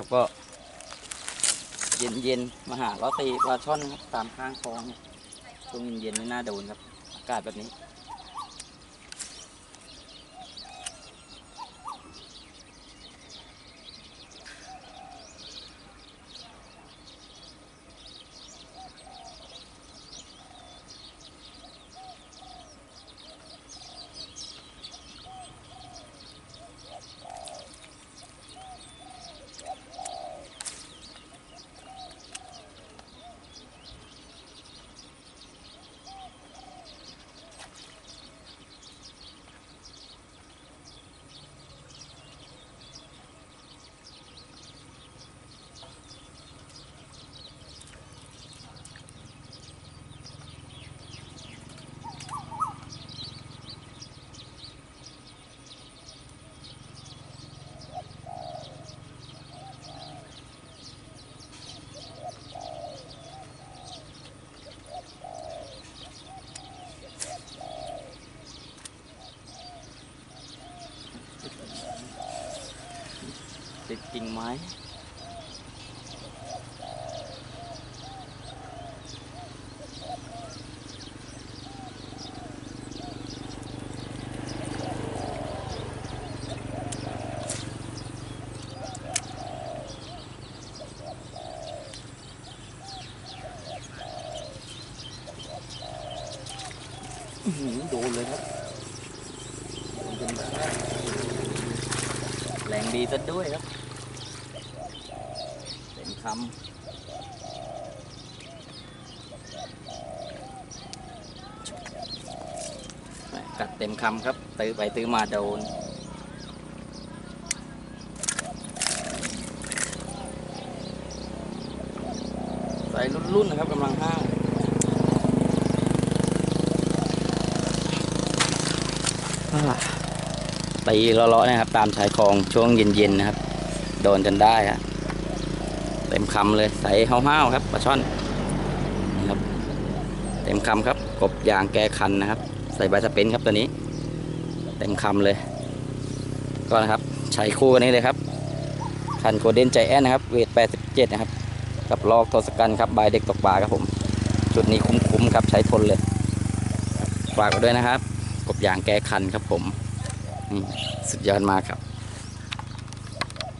ครับก็ เย็นเย็นมาหาเราตีปลาช่อนครับตามข้างคลองเนี่ยช่วงเย็นๆไม่น่าโดนครับ อากาศแบบนี้ ติดกิ่งไม้อื้อหือโดนเลยครับโดนจนแบบแรงดีซะด้วยครับเต็ม คำแหม่กัดเต็มคำครับ ตื้อไปตื้อมาโดน ใส่รุ่นๆนะครับกำลังห้าวอ่าตีเลาะๆนะครับ ตามชายคลองช่วงเย็น ๆ นะครับ โดนจนได้ฮะ เต็มคำเลยใส่ห้าวๆครับปลาช่อนนี่ครับ เต็มคำครับ กบยางแกคันนะครับ ใส่ใบสเปนครับตัวนี้ เต็มคำเลย ก็นะครับใช้คู่กันนี้เลยครับคันโกลเด้นใจแอนนะครับ เวท 87 นะครับ กับลอกทศกัณฐ์ครับใบเด็กตกปลาครับผม จุดนี้คุ้มๆครับใช้ทนเลย ฝากด้วยนะครับ กบยางแก้คันครับผม สุดยอดมากครับ